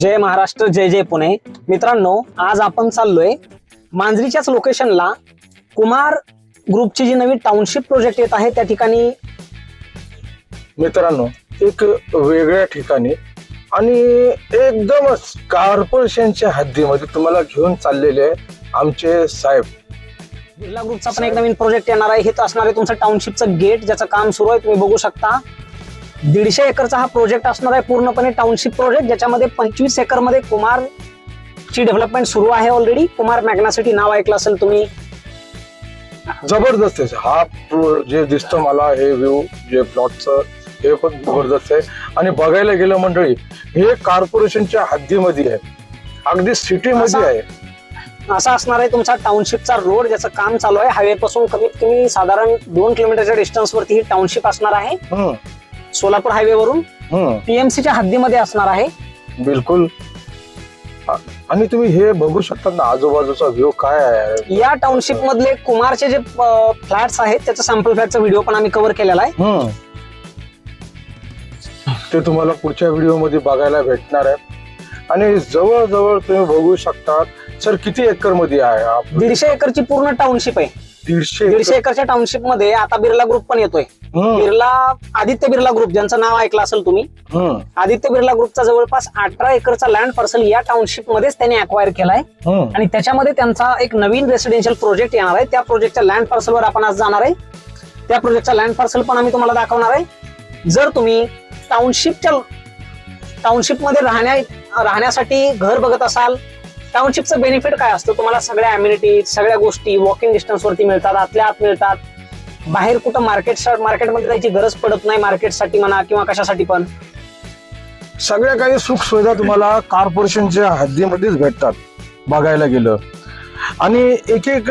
जय महाराष्ट्र जय जय पुणे. मित्रांनो आज आपण चाललोय मांजरीच्याच लोकेशनला कुमार ग्रुपची जी नवीन टाउनशिप प्रोजेक्ट येत आहे त्या ठिकाणी मित्रांनो एक वेगळ्या ठिकाणी आणि एकदमच कॉर्पोरेशनच्या हद्दीमध्ये तुम्हाला घेऊन चाललेले आहे आमचे साहेब. बिर्ला ग्रुपचा पण एक नवीन प्रोजेक्ट येणार आहे. हेच असणार आहे तुमचं टाउनशिपचं गेट ज्याचं काम सुरू आहे तुम्ही बघू शकता. दीडशे एकरचा हा प्रोजेक्ट असणार आहे पूर्णपणे टाउनशिप प्रोजेक्ट ज्याच्यामध्ये पंचवीस एकरमध्ये कुमार ची डेव्हलपमेंट सुरू आहे ऑलरेडी कुमार मॅग्नासिटी नाव ऐकलं असेल तुम्ही. जबरदस्त आहे. हा जे दिसतं मला हे व्ह्यू जे प्लॉटचं हे पण जबरदस्त आहे. आणि बघायला गेलं मंडळी हे कॉर्पोरेशनच्या हद्दीमध्ये आहे. अगदी सिटीमध्ये आहे. असा असणार आहे तुमचा टाउनशिपचा रोड ज्याचं काम चालू आहे. हायवे पासून कमीत कमी साधारण दोन किलोमीटरच्या डिस्टन्स वरती ही टाउनशिप असणार आहे. सोलापूर हायवे वरून हम्म, पीएमसीच्या हद्दीमध्ये असणार आहे. बिलकुल. आ- आणि तुम्ही हे बघू शकता ना आजूबाजूचा व्ह्यू काय आहे? या टाउनशिप मधले कुमारचे जे फ्लॅट्स आहेत त्याचा सॅम्पल फ्लॅटचा व्हिडिओ पण आम्ही कव्हर केलेला आहे. हम्म. ते तुम्हाला पुढच्या व्हिडिओमध्ये बघायला भेटणार आहे. आणि जवळजवळ तुम्ही बघू शकता सर किती एकरमध्ये आहे? दीडशे एकरची पूर्ण टाउनशिप आहे. दीडशे दीडशे एकर. एकरच्या टाउनशिपमध्ये आता बिर्ला ग्रुप पण येतोय. हम्म, बिर्ला आदित्य बिर्ला ग्रुप ज्यांचं नाव ऐकलं असेल तुम्ही. हम्म, आदित्य बिर्ला ग्रुपचा जवळपास अठरा एकरचा लँड पार्सल या टाउनशिप मध्येच त्यांनी अक्वायर केलाय. हम्म. आणि त्याच्यामध्ये त्यांचा एक नवीन रेसिडेन्शियल प्रोजेक्ट येणार आहे. त्या प्रोजेक्टच्या लँड पार्सलवर आपण आज जाणार आहे. त्या प्रोजेक्टचा लँड पार्सल पण आम्ही तुम्हाला दाखवणार आहे. जर तुम्ही टाउनशिपच्या टाउनशिपमध्ये राहण्या राहण्यासाठी घर बघत असाल टाउनशिपचं बेनिफिट काय असतं? तुम्हाला सगळ्या अम्युनिटी सगळ्या गोष्टी वॉकिंग डिस्टन्स वरती मिळतात आतल्या आत मिळतात. बाहेर कुठं मार्केट मार्केटमध्ये जायची गरज पडत नाही मार्केटसाठी म्हणा किंवा कशासाठी पण. सगळ्या काही सुख सुविधा तुम्हाला कॉर्पोरेशनच्या हद्दीमध्येच भेटतात बघायला गेलं. आणि एक एक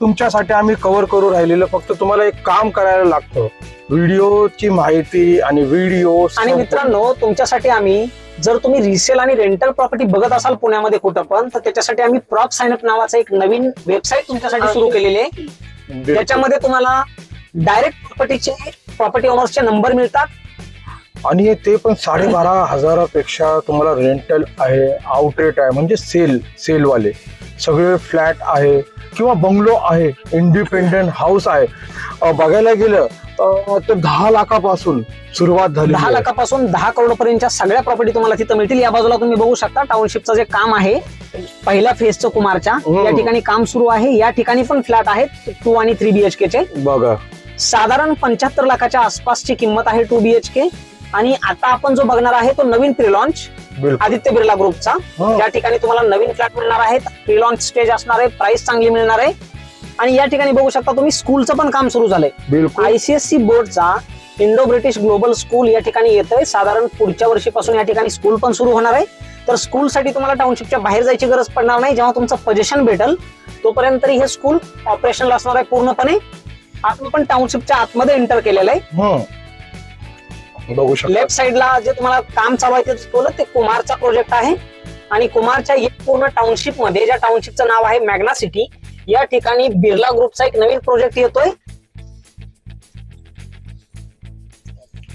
तुमच्यासाठी आम्ही कव्हर करू राहिलेलं फक्त तुम्हाला एक काम करायला लागतं. व्हिडिओची माहिती आणि व्हिडिओ आणि मित्रांनो तुमच्यासाठी आम्ही जर तुम्ही रिसेल आणि रेंटल प्रॉपर्टी बघत असाल पुण्यामध्ये कुठं पण तर त्याच्यासाठी आम्ही प्रॉप साइनअप नावाचं एक नवीन वेबसाईट तुमच्यासाठी सुरू केलेली आहे. त्याच्यामध्ये तुम्हाला डायरेक्ट प्रॉपर्टीचे प्रॉपर्टी ओनर्सचे नंबर मिळतात. आणि ते पण साडेबारा हजारापेक्षा तुम्हाला रेंटल आहे आउटरेट आहे म्हणजे सेल सेलवाले सगळे फ्लॅट आहे किंवा बंगलो आहे इंडिपेंडेंट हाऊस आहे. बघायला गेलं तर दहा लाखापासून सुरुवात झाली दहा लाखापासून दहा करोड पर्यंतच्या सगळ्या प्रॉपर्टी तुम्हाला तिथं मिळतील. या बाजूला तुम्ही बघू शकता टाउनशिपचं जे काम आहे पहिल्या फेजचं कुमारच्या हम्म. या ठिकाणी काम सुरू आहे. या ठिकाणी पण फ्लॅट आहेत टू आणि थ्री बीएचके चे. बघा. साधारण पंच्याहत्तर लाखाच्या आसपासची किंमत आहे टू बीएचके आणि आता आपण जो बघणार आहे तो नवीन प्रिलॉन्च आदित्य बिर्ला ग्रुपचा. हो. या ठिकाणी तुम्हाला नवीन फ्लॅट मिळणार आहेत. प्रिलॉन्च स्टेज असणार आहे. प्राइस चांगली मिळणार आहे. आणि या ठिकाणी बघू शकता तुम्ही स्कूलचं पण काम सुरू झालंय. बिलकुल. आयसीएससी बोर्डचा इंडो ब्रिटिश ग्लोबल स्कूल या ठिकाणी येतंय. साधारण पुढच्या वर्षीपासून या ठिकाणी स्कूल पण सुरू होणार आहे. तर स्कूलसाठी तुम्हाला टाउनशिपच्या बाहेर जायची गरज पडणार नाही. जेव्हा तुमचं पोझिशन भेटल तोपर्यंत तरी हे स्कूल ऑपरेशनल असणार आहे पूर्णपणे. आपण पण टाउनशिपच्या आतमध्ये एंटर केलेलं आहे. हम्म. बघू शकता. लेफ्ट साइडला जे तुम्हाला काम चालू आहे ते ते कुमारचा प्रोजेक्ट आहे. आणि कुमारच्या एक पूर्ण टाउनशिपमध्ये ज्या टाउनशिपचं नाव आहे मॅग्ना सिटी या ठिकाणी बिर्ला ग्रुपचा एक नवीन प्रोजेक्ट येतोय.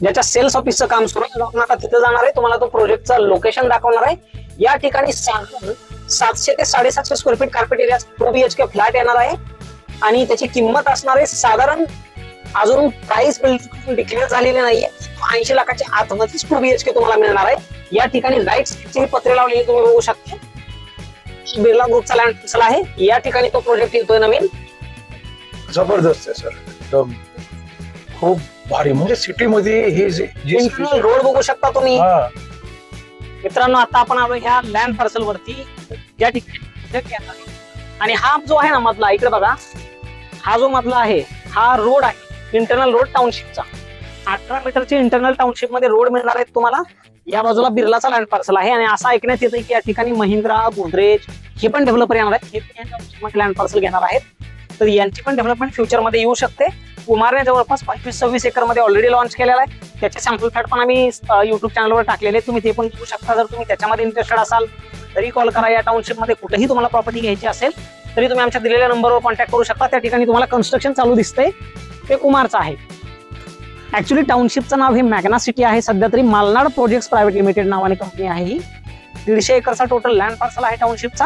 ज्याच्या सेल्स ऑफिसचं काम सुरू आहे. आपण आता तिथे जाणार आहे. तुम्हाला तो प्रोजेक्टचा लोकेशन दाखवणार आहे. या ठिकाणी साधारण सातशे ते साडेसातशे square feet carpet area two K flat येणार आहे. आणि त्याची किंमत असणार आहे साधारण अजून प्राइस डिक्लेअर झालेली नाहीये. ऐंशी लाखाच्या आतमध्येच टू बीएचके तुम्हाला मिळणार आहे. या ठिकाणी लाइट पत्रे लावलेली तुम्ही बघू शकता. बिर्ला ग्रुपचा लँड पार्सल आहे. या ठिकाणी तो प्रोजेक्ट येतोय नवीन. जबरदस्त आहे सर एकदम खूप भारी. म्हणजे सिटी मध्ये हे जे रोड बघू शकता तुम्ही. मित्रांनो आता आपण आलो ह्या लँड पार्सल वरती. या ठिकाणी. आणि हा जो आहे ना मधला इकडे बघा. हा जो मधला आहे हा रोड आहे. इंटरनल रोड टाउनशिपचा अठरा मीटरचे इंटरनल टाउनशिपमध्ये रोड मिळणार आहेत तुम्हाला. या बाजूला बिर्लाचा लँड पार्सल आहे आणि असं ऐकण्यात येतं की या ठिकाणी महिंद्रा गोदरेज हे पण डेव्हलपर येणार आहेत. हे पण लँड पार्सल घेणार आहेत. तर यांची पण डेव्हलपमेंट फ्युचरमध्ये येऊ शकते. कुमारने जवळपास पंचवीस सव्वीस एकरमध्ये ऑलरेडी लॉन्च केलेला आहे. त्याचे सॅम्पल फ्लॅट पण आम्ही युट्यूब चॅनलवर टाकलेले आहेत. तुम्ही ते पण घेऊ शकता. जर तुम्ही त्याच्यामध्ये इंटरेस्टेड असाल तरी कॉल करा. या टाउनशिपमध्ये कुठेही तुम्हाला प्रॉपर्टी घ्यायची असेल तरी तुम्ही आमच्या दिलेल्या नंबरवर कॉन्टॅक्ट करू शकता. त्या ठिकाणी तुम्हाला कन्स्ट्रक्शन चालू दिसतंय. ते कुमारचं आहे. ऍक्च्युली टाउनशिपचं नाव हे मॅग्ना सिटी आहे. सध्या तरी मालनाड प्रोजेक्ट प्रायव्हेट लिमिटेड नावाने कंपनी आहे ही. दीडशे एकरचा टोटल लँड पार्सल आहे टाउनशिपचा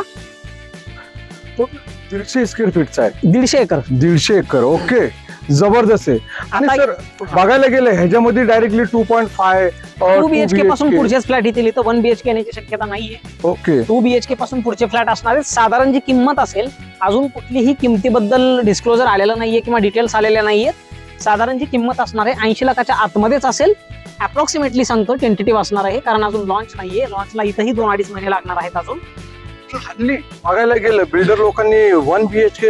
दीडशे स्क्वेअर फीटचा आहे. दीडशे एकर. दीडशे एकर ओके. जबरदस्त आहे. आणि सर बघायला गेलं ह्याच्यामध्ये directly two point five two BHK पासून पुढचेच फ्लॅट येतील इथं वन बीएचके येण्याची शक्यता नाहीये. ओके. टू बीएचके पासून पुढचे फ्लॅट असणार आहेत. साधारण जी किंमत असेल अजून कुठलीही किमतीबद्दल डिस्क्लोजर आलेलं नाहीये किंवा डिटेल्स आलेल्या नाहीयेत. साधारण जी किंमत असणार आहे ऐंशी लाखाच्या आतमध्येच असेल. अप्रॉक्सिमेटली सांगतो टेंटेटिव्ह असणार आहे. कारण अजून लॉन्च नाहीये. लॉन्चला इथंही दोन अडीच महिने लागणार आहेत अजून. हल्ली बघायला गेलं बिल्डर लोकांनी वन बीएचके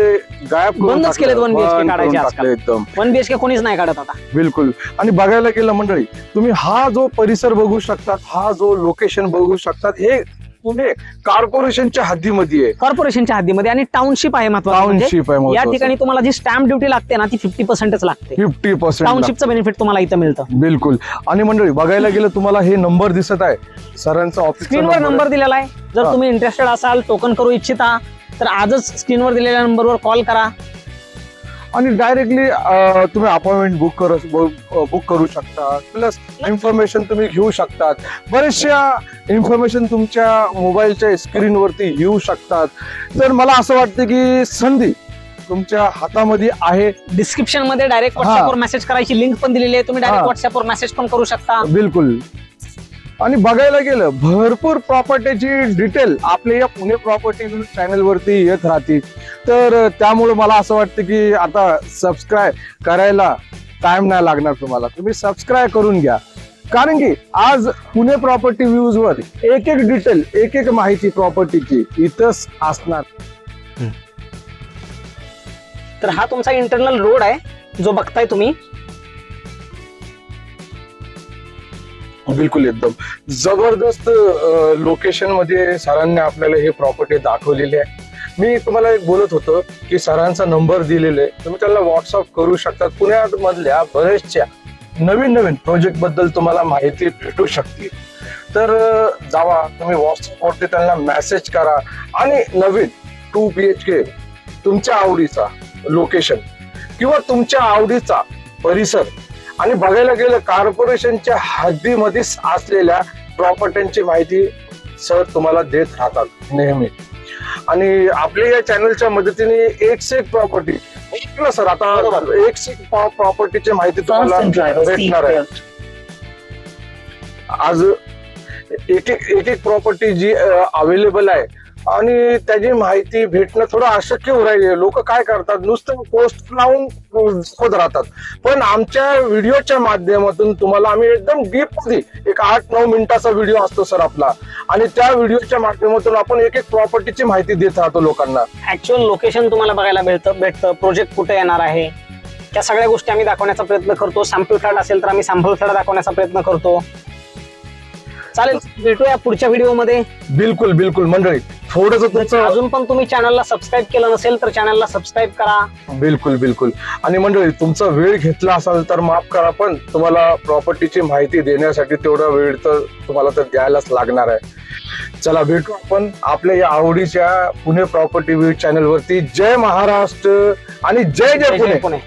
गायब बंदच. केलेत 1 BHK बंद करून काढायचे आजकाल. एकदम. वन बीएचके कोणीच नाही काढत आता. बिलकुल. आणि बघायला गेलं मंडळी तुम्ही हा जो परिसर बघू शकतात हा जो लोकेशन बघू शकतात हे पुणे कॉर्पोरेशनच्या हद्दीमध्ये आहे. कॉर्पोरेशनच्या हद्दीमध्ये आणि टाउनशिप आहे महत्वाचं म्हणजे टाउनशिप आहे या ठिकाणी तुम्हाला जी स्टॅम्प ड्युटी लागते ना ती फिफ्टी पर्सेंटच लागते. फिफ्टी पर्सेंट टाउनशिपचं बेनिफिट तुम्हाला इथं मिळतं. बिलकुल. आणि मंडळी बघायला गेलं तुम्हाला हे नंबर दिसत आहे. सरांचा ऑफिस स्क्रीनवर नंबर दिलेला आहे. जर हा. तुम्ही इंटरेस्टेड असाल टोकन करू इच्छिता तर आजच स्क्रीनवर दिलेल्या नंबरवर कॉल करा. आणि डायरेक्टली तुम्ही अपॉइंटमेंट बुक करू बुक करू शकता प्लस इन्फॉर्मेशन तुम्ही घेऊ शकतात. बरेचशा इन्फॉर्मेशन तुमच्या मोबाईलच्या स्क्रीनवरती येऊ शकतात. तर मला असं वाटतं की संधी तुमच्या हातामध्ये आहे. डिस्क्रिप्शनमध्ये डायरेक्ट. व्हॉट्सअपवर मेसेज करायची लिंक पण दिलेली आहे. तुम्ही डायरेक्ट. व्हॉट्सअपवर मेसेज पण करू शकता. बिलकुल. आणि बघायला गेलं भरपूर प्रॉपर्टीची डिटेल आपल्या या पुणे प्रॉपर्टी चॅनल वरती येत राहतील. तर त्यामुळे मला असं वाटतं की आता सबस्क्राईब करायला टाइम नाही लागणार तुम्हाला. तुम्ही सबस्क्राईब करून घ्या. कारण की आज पुणे प्रॉपर्टी व्ह्यूज वर एक एक डिटेल एक एक माहिती प्रॉपर्टीची इथंच असणार. तर हा तुमचा इंटरनल रोड आहे जो बघताय तुम्ही. बिलकुल एकदम. जबरदस्त लोकेशनमध्ये सरांनी आपल्याला हे प्रॉपर्टी दाखवलेली आहे. मी तुम्हाला एक बोलत होतो की सरांचा नंबर दिलेला आहे. तुम्ही त्याला व्हॉट्सअप करू शकता. पुण्यात मधल्या बऱ्याचशा नवीन नवीन प्रोजेक्टबद्दल तुम्हाला माहिती भेटू शकते. तर जावा तुम्ही व्हॉट्सअपवरती त्यांना मेसेज करा. आणि नवीन टू बी एच के तुमच्या आवडीचा लोकेशन किंवा तुमच्या आवडीचा परिसर आणि बघायला गेलं कॉर्पोरेशनच्या हद्दीमध्ये असलेल्या प्रॉपर्ट्यांची माहिती सर तुम्हाला देत राहतात नेहमी. आणि आपल्या या चॅनलच्या मदतीने एक से एक प्रॉपर्टी सर आता एक से एक प्रॉपर्टीची माहिती तुम्हाला भेटणार आहे. आज एक एक एक प्रॉपर्टी जी अवेलेबल आहे आणि त्याची माहिती भेटणं थोडं अशक्य होऊ राहिले लोक काय करतात? नुसतं पोस्ट लावून होत राहतात. पण आमच्या व्हिडिओच्या माध्यमातून तुम्हाला आम्ही एकदम डीपमध्ये एक आठ नऊ मिनिटाचा व्हिडिओ असतो सर आपला. आणि त्या व्हिडिओच्या माध्यमातून आपण एक एक प्रॉपर्टीची माहिती देत राहतो लोकांना. ऍक्च्युअल लोकेशन तुम्हाला बघायला मिळतं भेटतं. प्रोजेक्ट कुठे येणार आहे? त्या सगळ्या गोष्टी आम्ही दाखवण्याचा प्रयत्न करतो. सॅम्पल फ्लॅट असेल तर आम्ही सॅम्पल फ्लॅट दाखवण्याचा प्रयत्न करतो. चालेल भेटूया पुढच्या व्हिडिओमध्ये. बिलकुल बिलकुल. मंडळी थोडस तुमचं अजून पण तुम्ही चॅनलला सबस्क्राईब केलं नसेल तर चॅनलला सबस्क्राईब करा. बिलकुल बिलकुल. आणि मंडळी तुमचा वेळ घेतला असाल तर माफ करा पण तुम्हाला प्रॉपर्टीची माहिती देण्यासाठी तेवढा वेळ तर तुम्हाला तर द्यायलाच लागणार आहे. चला भेटू आपण आपल्या या आवडीच्या पुणे प्रॉपर्टी व्ह्यू चॅनल वरती. जय महाराष्ट्र आणि जय जय पुणे. पुणे.